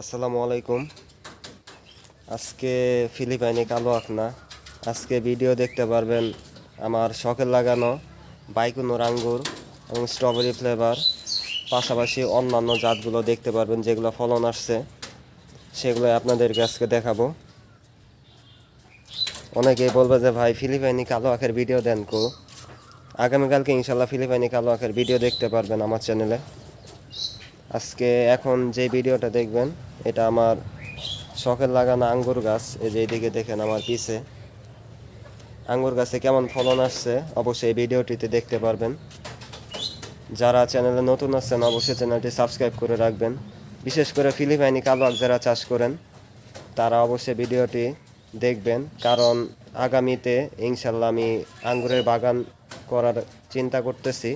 আসসালামু আলাইকুম। আজকে ফিলিপাইনি কালো আখনা আজকে ভিডিও দেখতে পারবেন আমার শখের লাগানো বাইকুনোর আঙ্গুর এবং স্ট্রবেরি ফ্লেভার পাশাপাশি অন্যান্য জাতগুলো দেখতে পারবেন যেগুলো ফলন আসছে, সেগুলো আপনাদেরকে আজকে দেখাবো। অনেকেই বলবে যে, ভাই, ফিলিপাইনি কালো আখের ভিডিও দেন কো? আগামীকালকে ইনশাল্লাহ ফিলিপাইনি কালো আখের ভিডিও দেখতে পারবেন আমার চ্যানেলে। আজকে এখন যে ভিডিওটা দেখবেন, এটা আমার শখের লাগানো আঙ্গুর গাছ। এই যে এইদিকে দেখেন আমার পিছে। আঙ্গুর গাছে কেমন ফলন আসছে, অবশ্যই এই ভিডিওটিতে দেখতে পারবেন। যারা চ্যানেলে নতুন আছেন, অবশ্যই চ্যানেলটি সাবস্ক্রাইব করে রাখবেন। বিশেষ করে ফিলিপাইনি কালো আখ যারা চাষ করেন, তারা অবশ্যই ভিডিওটি দেখবেন। কারণ আগামীতে ইনশাল্লাহ আমি আঙ্গুরের বাগান করার চিন্তা করতেছি।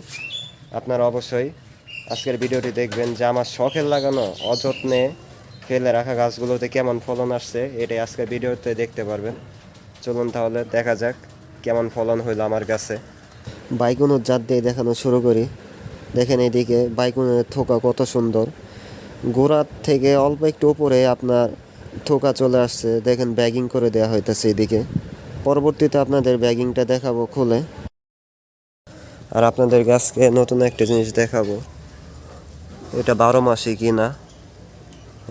আপনারা অবশ্যই আজকের ভিডিওটি দেখবেন যে আমার শখের লাগানো, অযত্নে ফেলে রাখা গাছগুলোতে কেমন ফলন আসছে, এটাই আজকের ভিডিওতে দেখতে পারবেন। চলুন তাহলে দেখা যাক কেমন ফলন হইল আমার গাছে। বাইকুনোর জাত দিয়ে দেখানো শুরু করি। দেখেন এইদিকে বাইকুনের থোকা কত সুন্দর। গোড়ার থেকে অল্প একটু উপরে আপনার থোকা চলে আসছে। দেখেন ব্যাগিং করে দেওয়া হইতেছে এদিকে। পরবর্তীতে আপনাদের ব্যাগিংটা দেখাবো খুলে। আর আপনাদের গাছকে নতুন একটা জিনিস দেখাবো। এটা বারো মাসে কি না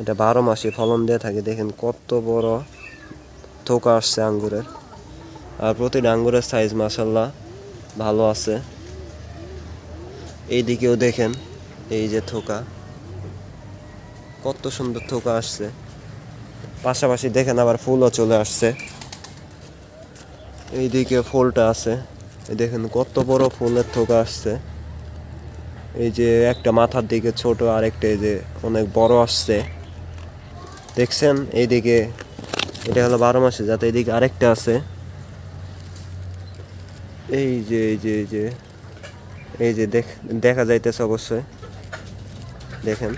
এটা বারো মাসে ফলন দিয়ে থাকে, দেখেন কত বড় থোকা আসছে আঙ্গুরের। আর প্রতিটা আঙ্গুরের সাইজ মাসাল্লাহ ভালো আছে। এইদিকেও দেখেন এই যে থোকা, কত সুন্দর থোকা আসছে। পাশাপাশি দেখেন আবার ফুলও চলে আসছে। এইদিকে ফুলটা আছে দেখেন কত বড় ফুলের থোকা আসছে। এই যে একটা মাথার দিকে ছোট আর একটা এই যে অনেক বড় আসছে। দেখছেন? এইদিকে এটা হলো বারো মাসে, যাতে এইদিকে আরেকটা আছে। এই যে এই যে এই যে এই যে দেখ, দেখা যাইতেছে অবশ্যই। দেখেন।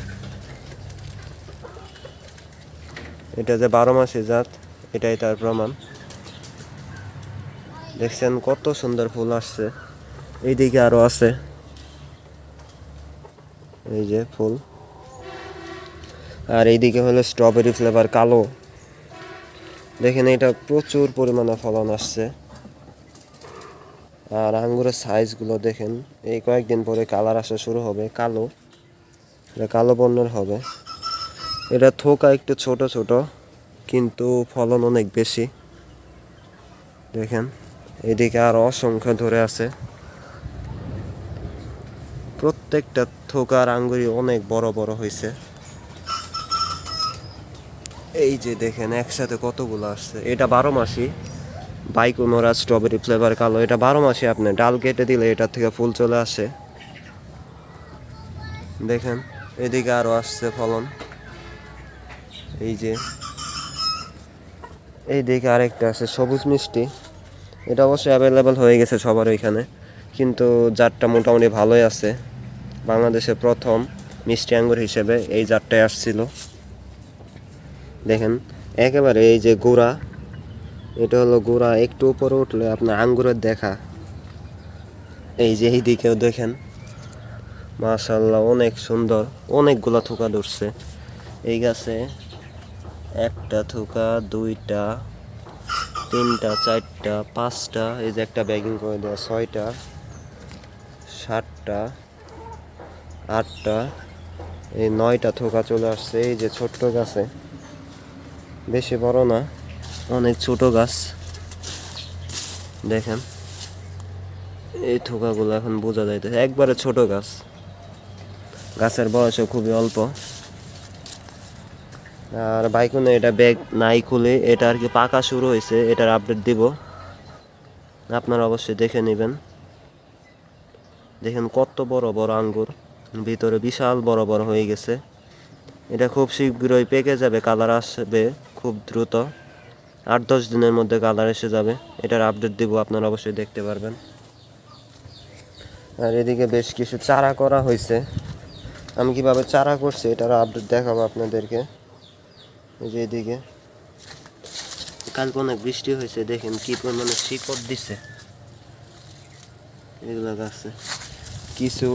এটা যে বারো মাসে জাত, এটাই তার প্রমাণ। দেখছেন কত সুন্দর ফুল আসছে। এইদিকে আরও আছে। এই যে ফুল। আর এইদিকে হলো স্ট্রবেরি ফ্লেভার কালো। দেখেন এটা প্রচুর পরিমাণে ফলন আসছে। আর আঙ্গুরের সাইজগুলো দেখেন, এই কয়েকদিন পরে কালার আসা শুরু হবে, কালো। এটা কালো বর্ণের হবে। এটা থোকা একটু ছোট ছোট, কিন্তু ফলন অনেক বেশি। দেখেন, এদিকে আর অসংখ্য ধরে আছে। প্রত্যেকটা থোকার আঙ্গুরি অনেক বড় বড় হয়েছে এই যে দেখেন, একসাথে কতগুলো আসছে। এটা বারো মাসি। বাইক বাইকুনোরা স্ট্রবেরি ফ্লেভার কালো। এটা বারো মাসে আপনি ডাল কেটে দিলে এটা থেকে ফুল চলে আসে। দেখেন, এদিকে আরও আসছে ফলন। এই যে। এই দিকে আরেকটা আছে, সবুজ মিষ্টি। এটা অবশ্যই অ্যাভেলেবেল হয়ে গেছে সবার ওইখানে। কিন্তু জাতটা মোটামুটি ভালোই আছে। বাংলাদেশে প্রথম মিষ্টি আঙ্গুর হিসেবে এই জাতটাই আসছিল। দেখেন, একেবারে এই যে গোড়া, এটা হলো গোড়া। একটু উপরে উঠলে আপনার আঙ্গুরের দেখা। এই যে এই দিকেও দেখেন মাশাল্লাহ অনেক সুন্দর, অনেকগুলা থোকা ধরছে। এই গাছে একটা থোকা, দুইটা, তিনটা, চারটা, পাঁচটা, এই যে একটা ব্যাগিং করে দেওয়া ছয়টা, সাতটা আটটা, এই নয়টা থোকা চলে আসছে, এই যে ছোট্ট গাছে। বেশি বড় না, অনেক ছোট গাছ। দেখেন, এই থোকাগুলো এখন বোঝা যাইতেছে, একবারে ছোট গাছ। গাছের বয়সও খুবই অল্প। আর বাইকুনে এটা ব্যাগ নাই খুলে, এটা আর কি পাকা শুরু হয়েছে এটার আপডেট দিব। আপনারা অবশ্যই দেখে নেবেন। দেখেন কত বড় বড় আঙ্গুর। ভিতরে বিশাল বড় বড় হয়ে গেছে। এটা খুব শীঘ্রই পেকে যাবে, কালার আসবে খুব দ্রুত। আট দশ দিনের মধ্যে কালার এসে যাবে। এটার আপডেট দিব, আপনারা অবশ্যই দেখতে পারবেন। আর এদিকে বেশ কিছু চারা করা হয়েছে। আমি কীভাবে চারা করছি এটার আপডেট দেখাবো আপনাদেরকে। এই যে এদিকে। কালকে অনেক বৃষ্টি হয়েছে, দেখেন কি পরিমাণে শিকড় দিছে। এগুলো গাছে কিছু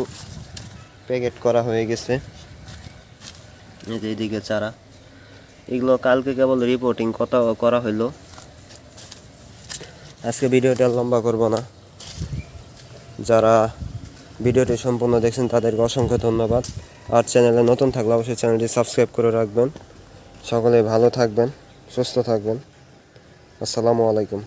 প্যাকেট করা হয়ে গেছে। এই যে এইদিকে চারা। এগুলো কালকে কেবল রিপোর্টিং কথা করা হইল। আজকে ভিডিওটা লম্বা করব না। যারা ভিডিওটি সম্পূর্ণ দেখছেন, তাদেরকে অসংখ্য ধন্যবাদ। আর চ্যানেলে নতুন থাকলে অবশ্যই চ্যানেলটি সাবস্ক্রাইব করে রাখবেন। সকলে ভালো থাকবেন, সুস্থ থাকবেন। আসসালামু আলাইকুম।